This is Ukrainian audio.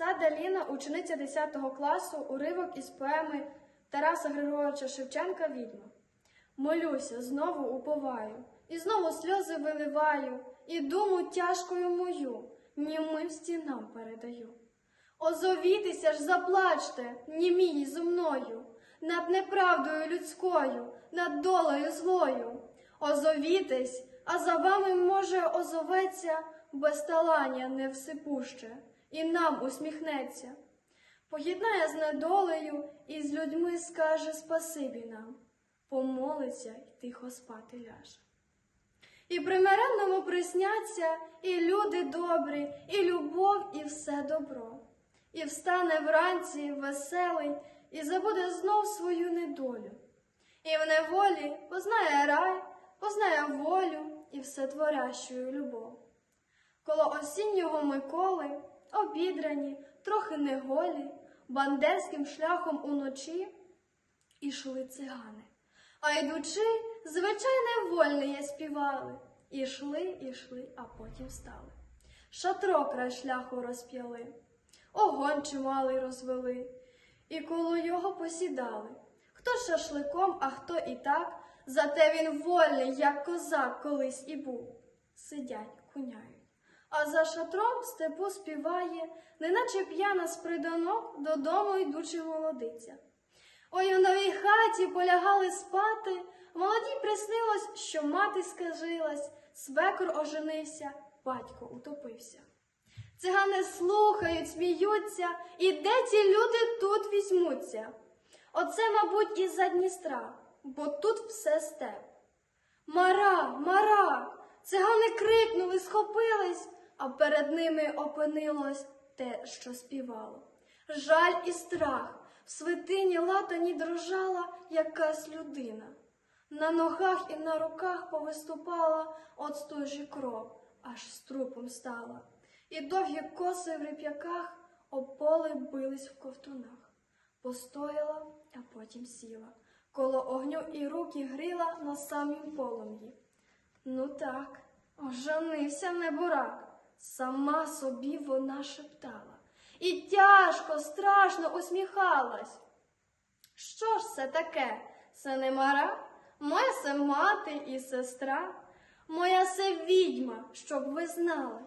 Сада Ліна, учениця 10 класу, уривок із поеми Тараса Григоровича Шевченка Відьма. Молюся, знову уповаю, і знову сльози виливаю, і думу тяжкою мою, німим стінам передаю. Озовітеся ж, заплачте, німії зо мною, над неправдою людською, над долею злою. Озовітесь, а за вами, може, озоветься безталання невсипуще, і нам усміхнеться. Поєднає з недолею і з людьми скаже спасибі нам, помолиться й тихо спати ляже. І примиренному присняться і люди добрі, і любов, і все добро. І встане вранці веселий, і забуде знов свою недолю. І в неволі познає рай, познає волю і всетворящу любов. Коло осіннього Миколи, обідрані, трохи неголі, бандерським шляхом уночі ішли цигани. А йдучи, звичайне вольне співали. Ішли, ішли, а потім стали. Шатро край шляху розп'яли, огонь чималий розвели, і коло його посідали. Хто шашликом, а хто і так, зате він вольний, як козак колись і був. Сидять, куняють. А за шатром в степу співає, неначе п'яна з приданок додому йдучи молодиця. Ой, у новій хаті полягали спати, молодій приснилось, що мати скажилась, свекор оженився, батько утопився. Цигани слухають, сміються, і де ті люди тут візьмуться? Оце, мабуть, із-за Дністра, бо тут все степ. Мара, мара! Цигани крикнули, схопились, а перед ними опинилось те, що співало. Жаль і страх. В свитині латані дрожала якась людина. На ногах і на руках повиступала от стужі кров, аж з трупом стала. І довгі коси в реп'яках ополи бились в ковтунах. Постояла, а потім сіла. Коло огню і руки гріла на самім полум'ї. Ну так, оженився небурак, сама собі вона шептала. І тяжко, страшно усміхалась. Що ж це таке? Це не мара? Моя се мати і сестра, моя се відьма, щоб ви знали.